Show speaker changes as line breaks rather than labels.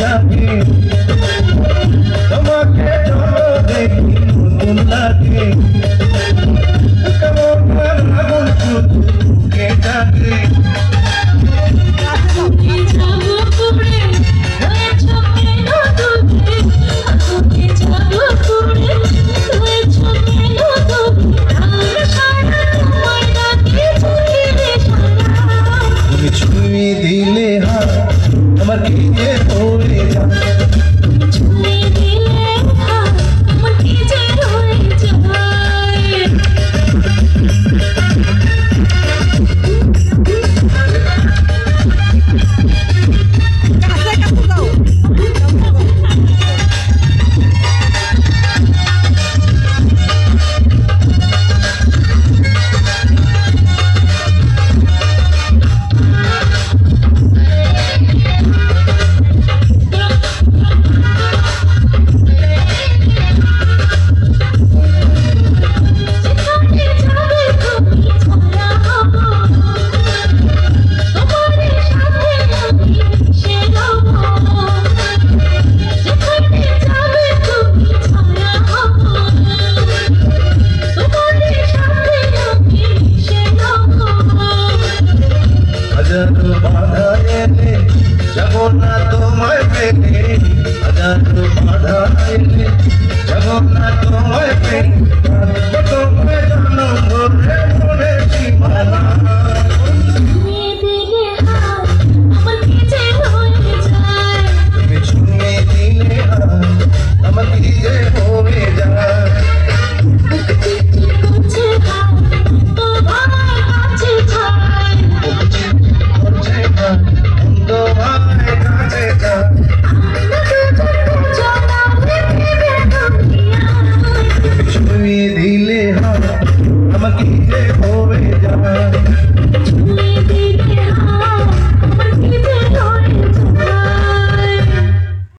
জানি। তোমাকে
দেখি নতুন লাগে। আমার কি? পড়ে যাবে
হাজার বাধা এলে যাব না তোমায় পেলে হাজার বাধা এলে